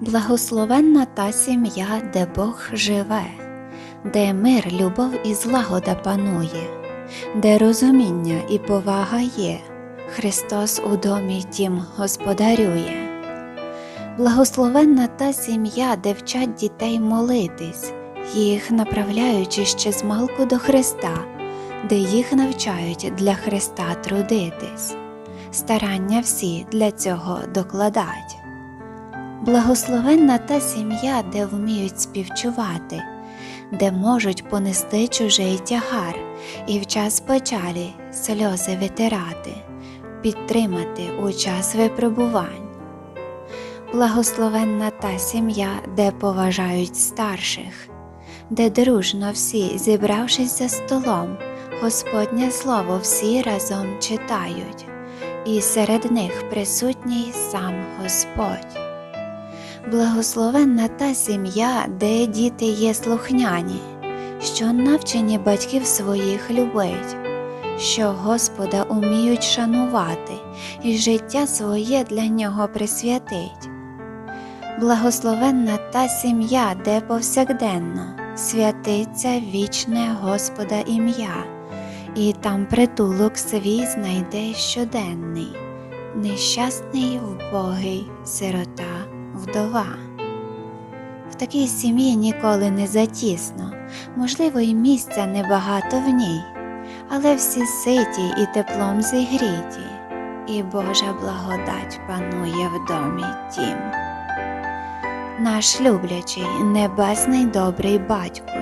Благословенна та сім'я, де Бог живе, де мир, любов і злагода панує, де розуміння і повага є, Христос у домі тім господарює. Благословенна та сім'я, де вчать дітей молитись, їх направляючи ще з малку до Христа, де їх навчають для Христа трудитись, старання всі для цього докладать. Благословенна та сім'я, де вміють співчувати, де можуть понести чужий тягар і в час печалі сльози витирати, підтримати у час випробувань. Благословенна та сім'я, де поважають старших, де дружно всі, зібравшись за столом, Господнє Слово всі разом читають, і серед них присутній сам Господь. Благословенна та сім'я, де діти є слухняні, що навчені батьків своїх любить, що Господа уміють шанувати і життя своє для нього присвятить. Благословенна та сім'я, де повсякденно святиться вічне Господа ім'я, і там притулок свій знайде щоденний, нещасний вбогий сирота вдова. В такій сім'ї ніколи не затісно, можливо, і місця небагато в ній, але всі ситі і теплом зігріті, і Божа благодать панує в домі тім. Наш люблячий, небесний добрий батько,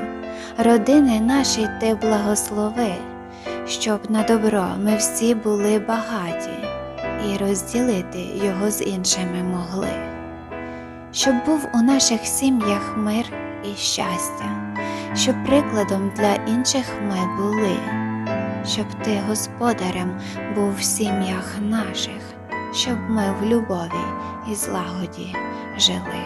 родини наші ти благослови, щоб на добро ми всі були багаті і розділити його з іншими могли щоб був у наших сім'ях мир і щастя, щоб прикладом для інших ми були, щоб ти господарем був в сім'ях наших, щоб ми в любові і злагоді жили.